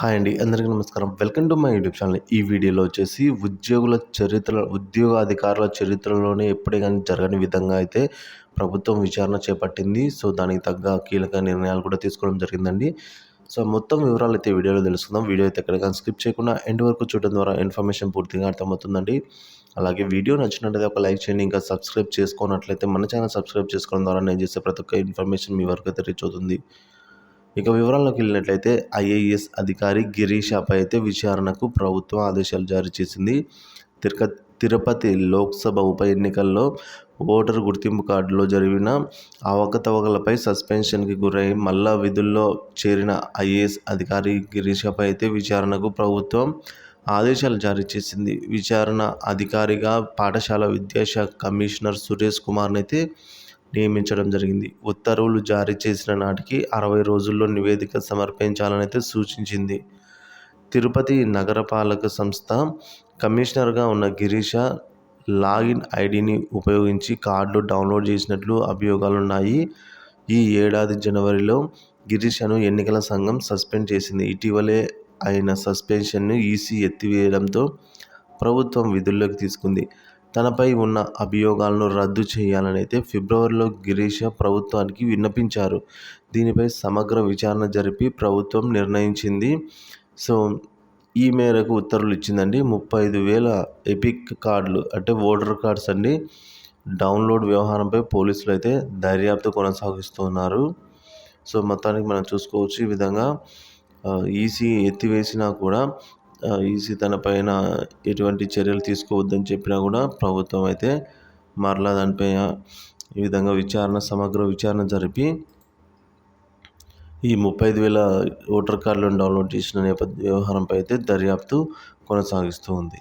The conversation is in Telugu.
హాయ్ అండి అందరికీ నమస్కారం. Welcome to my YouTube channel. ఈ వీడియోలో వచ్చేసి ఉద్యోగుల చరిత్ర ఉద్యోగ అధికారుల చరిత్రలోనే ఎప్పుడే కానీ జరగని విధంగా అయితే ప్రభుత్వం విచారణ చేపట్టింది. సో దానికి తగ్గ కీలక నిర్ణయాలు కూడా తీసుకోవడం జరిగిందండి. సో మొత్తం వివరాలు అయితే వీడియోలో తెలుసుకుందాం. వీడియో అయితే ఎక్కడ కానీ స్కిప్ చేయకుండా ఎండ్ వరకు చూడడం ద్వారా ఇన్ఫర్మేషన్ పూర్తిగా అర్థమవుతుందండి. అలాగే వీడియో నచ్చినట్లయితే ఒక లైక్ చేయండి. ఇంకా సబ్స్క్రైబ్ చేసుకున్నట్లయితే మన ఛానల్ సబ్స్క్రైబ్ చేసుకోవడం ద్వారా నేను చేసే ప్రతి ఒక్క ఇన్ఫర్మేషన్ మీ వరకు అయితే రీచ్ అవుతుంది. ఇక వివరాల్లోకి వెళ్ళినట్లయితే ఐఏఎస్ అధికారి గిరీషాపై అయితే విచారణకు ప్రభుత్వం ఆదేశాలు జారీ చేసింది. తిరుక తిరుపతి లోక్సభ ఉప ఎన్నికల్లో ఓటరు గుర్తింపు కార్డులో జరిగిన అవకతవకలపై సస్పెన్షన్కి గురై మళ్ళా విధుల్లో చేరిన ఐఏఎస్ అధికారి గిరీషాపై అయితే విచారణకు ప్రభుత్వం ఆదేశాలు జారీ చేసింది. విచారణ అధికారిగా పాఠశాల విద్యాశాఖ కమిషనర్ సురేష్ కుమార్నైతే నియమించడం జరిగింది. ఉత్తర్వులు జారీ చేసిన నాటికి అరవై రోజుల్లో నివేదిక సమర్పించాలని అయితే సూచించింది. తిరుపతి నగరపాలక సంస్థ కమిషనర్గా ఉన్న గిరీష లాగిన్ ఐడిని ఉపయోగించి కార్డులు డౌన్లోడ్ చేసినట్లు అభియోగాలున్నాయి. ఈ ఏడాది జనవరిలో గిరీషను ఎన్నికల సంఘం సస్పెండ్ చేసింది. ఇటీవలే అయిన సస్పెన్షన్ను ఈసీ ఎత్తివేయడంతో ప్రభుత్వం విధుల్లోకి తీసుకుంది. తనపై ఉన్న అభియోగాలను రద్దు చేయాలని అయితే ఫిబ్రవరిలో గిరీష ప్రభుత్వానికి విన్నపించారు. దీనిపై సమగ్ర విచారణ జరిపి ప్రభుత్వం నిర్ణయించింది. సో ఈ మేరకు ఉత్తర్వులు ఇచ్చిందండి. ముప్పై ఐదు వేల ఎపిక్ కార్డులు అంటే ఓటర్ కార్డ్స్ అండి డౌన్లోడ్ వ్యవహారంపై పోలీసులు అయితే దర్యాప్తు కొనసాగిస్తున్నారు. సో మొత్తానికి మనం చూసుకోవచ్చు ఈ విధంగా. ఈసీ ఎత్తివేసినా కూడా ఈసీ తన పైన ఎటువంటి చర్యలు తీసుకోవద్దని చెప్పినా కూడా ప్రభుత్వం అయితే మరలా దానిపై ఈ విధంగా విచారణ సమగ్ర విచారణ జరిపి ఈ ముప్పై ఐదు వేల ఓటర్ కార్డులను డౌన్లోడ్ చేసిన నేపథ్య వ్యవహారంపై అయితే దర్యాప్తు కొనసాగిస్తూ ఉంది.